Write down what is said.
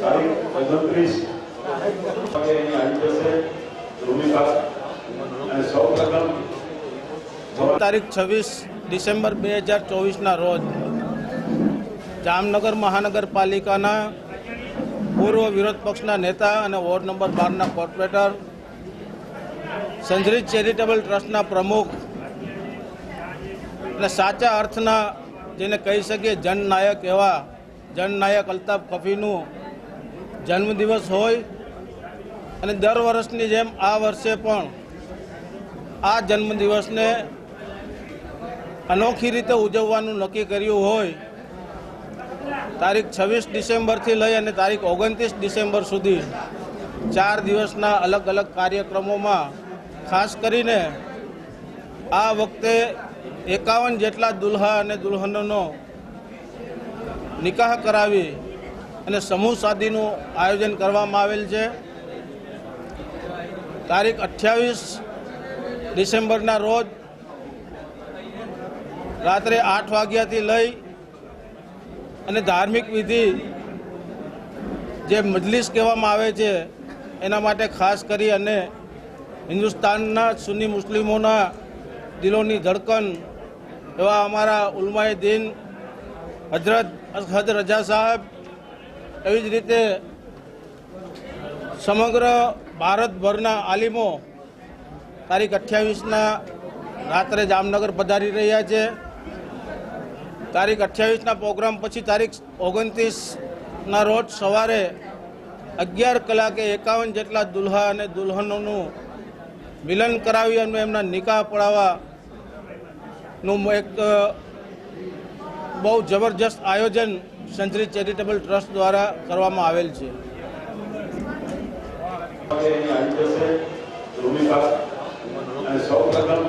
તારીખ તારીખ છવ્વીસ ડિસેમ્બર બે હજાર ચોવીસના રોજ જામનગર મહાનગરપાલિકાના પૂર્વ વિરોધ પક્ષના નેતા અને વોર્ડ નંબર બારના કોર્પોરેટર સંજરી ચેરિટેબલ ટ્રસ્ટના પ્રમુખ અને સાચા અર્થના જેને કહી શકીએ જનનાયક એવા જનનાયક અલ્તાફ કફીનું જન્મદિવસ હોય. અને દર વર્ષની જેમ આ વર્ષે પણ આ જન્મદિવસને અનોખી રીતે ઉજવવાનું નક્કી કર્યું હોય. તારીખ છવ્વીસ ડિસેમ્બરથી લઈ અને તારીખ ઓગણત્રીસ ડિસેમ્બર સુધી ચાર દિવસના અલગ અલગ કાર્યક્રમોમાં ખાસ કરીને આ વખતે એકાવન જેટલા દુલ્હા અને દુલ્હનોનો નિકાહ કરાવી અને સમૂહ શાદીનું આયોજન કરવામાં આવેલ છે. તારીખ અઠ્યાવીસ ડિસેમ્બરના રોજ રાત્રે આઠ વાગ્યાથી લઈ અને ધાર્મિક વિધિ જે મજલિસ કહેવામાં આવે છે, એના માટે ખાસ કરી અને હિન્દુસ્તાનના સુન્ની મુસ્લિમોના દિલોની ધડકન એવા અમારા ઉલમાએ દિન હજરત હદ રજા સાહેબ એવી જ રીતે સમગ્ર ભારતભરના આલિમો તારીખ અઠ્યાવીસના રાત્રે જામનગર પધારી રહ્યા છે. તારીખ અઠ્યાવીસના પ્રોગ્રામ પછી તારીખ ઓગણત્રીસના રોજ સવારે અગિયાર કલાકે એકાવન જેટલા દુલ્હા અને દુલ્હનોનું મિલન કરાવી અને એમના નિકાહ પડાવવાનું એક બહુ જબરજસ્ત આયોજન સંતરી ચેરિટેબલ ટ્રસ્ટ દ્વારા કરવામાં આવેલ છે. સૌ પ્રથમ